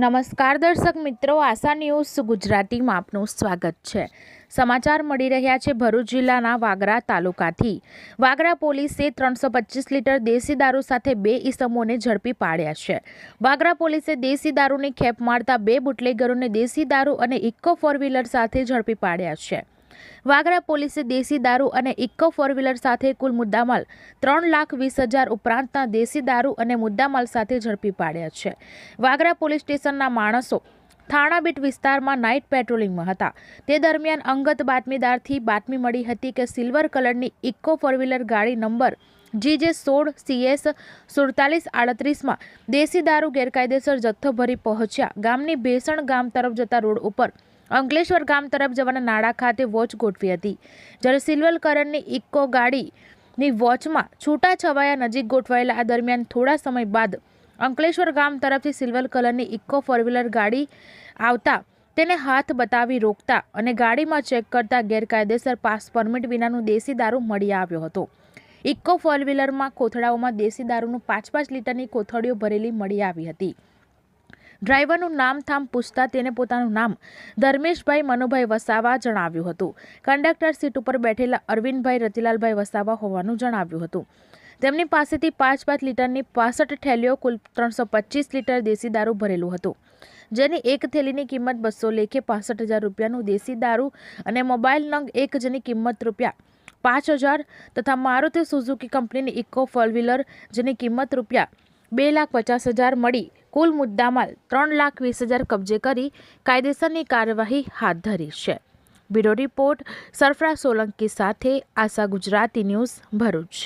નમસ્કાર દર્શક મિત્રો, આશા ન્યૂઝ ગુજરાતીમાં આપનું સ્વાગત છે. સમાચાર મળી રહ્યા છે ભરૂચ જિલ્લાના વાગરા તાલુકાથી. વાગરા પોલીસે ત્રણસો પચીસ લીટર દેશી દારૂ સાથે બે ઈસમોને ઝડપી પાડ્યા છે. વાગરા પોલીસે દેશી દારૂની ખેપ મારતા બે બુટલેગરોને દેશી દારૂ અને ઇકો ફોર વ્હીલર સાથે ઝડપી પાડ્યા છે. વાગરા પોલીસે દેશી દારૂ અને ઇકો ફોર વ્હીલર સાથે કુલ મુદ્દામાલ ત્રણ લાખ વીસ હજાર ઉપરાંતના દેશી દારૂ અને મુદ્દામાલ સાથે ઝડપી પાડ્યા છે. વાગરા પોલીસ સ્ટેશનના માણસો થાણાબીટ વિસ્તારમાં નાઇટ પેટ્રોલિંગમાં હતા. તે દરમિયાન અંગત બાતમીદારથી બાતમી મળી હતી કે સિલ્વર કલરની ઇકો ફોર વ્હીલર ગાડી નંબર જીજે સોળ સીએસ સુડતાલીસ આડત્રીસમાં દેશી દારૂ ગેરકાયદેસર જથ્થો ભરી પહોંચ્યા. ગામની ભેસણ ગામ તરફ જતા રોડ ઉપર અંકલેશ્વર ગામ તરફ જવાના નાળા ખાતે વોચ ગોઠવી હતી, જ્યારે સિલ્વર કરણની ઇકો ગાડીની વોચમાં છૂટા છવાયા નજીક ગોઠવાયેલા આ દરમિયાન થોડા સમય બાદ અંકલેશ્વર ગામ તરફથી સિલ્વર કલરની ઇકો ફોર વ્હીલર ગાડી આવતા તેને હાથ બતાવી રોકતા અને ગાડીમાં ચેક કરતા ગેરકાયદેસર પાસ પરમિટ વિનાનું દેશી દારૂ મળી આવ્યો હતો. ઇકો ફોર વ્હીલરમાં કોથળાઓમાં દેશી દારૂનું પાંચ પાંચ લીટરની કોથળીઓ ભરેલી મળી આવી હતી. ડ્રાઈવરનું નામ થામ પૂછતા તેને પોતાનું નામ ધર્મેશભાઈ મનુભાઈ વસાવા જણાવ્યું હતું. કંડક્ટર સીટ ઉપર બેઠેલા અરવિંદભાઈ રતિલાલભાઈ વસાવા હોવાનું જણાવ્યું હતું. તેમની પાસેથી પાંચ પાંચ લીટરની પાસઠ થેલીઓ કુલ ત્રણસો પચીસ લીટર દેશી દારૂ ભરેલું હતું. જેની એક થેલીની કિંમત બસો લેખે પાસઠ હજાર રૂપિયાનું દેશી દારૂ અને મોબાઈલ નંગ એક જેની કિંમત રૂપિયા પાંચ હજાર તથા મારુતિ સુઝુકી કંપનીની ઇકો ફોર વ્હીલર જેની કિંમત રૂપિયા બે લાખ પચાસ હજાર મળી. કુલ મુદ્દામાલ ત્રણ લાખ વીસ હજાર કબજે કરી કાયદેસરની કાર્યવાહી હાથ ધરી છે. બ્યુરો રિપોર્ટ સરફરા સોલંકી સાથે આશા ગુજરાતી ન્યૂઝ ભરૂચ.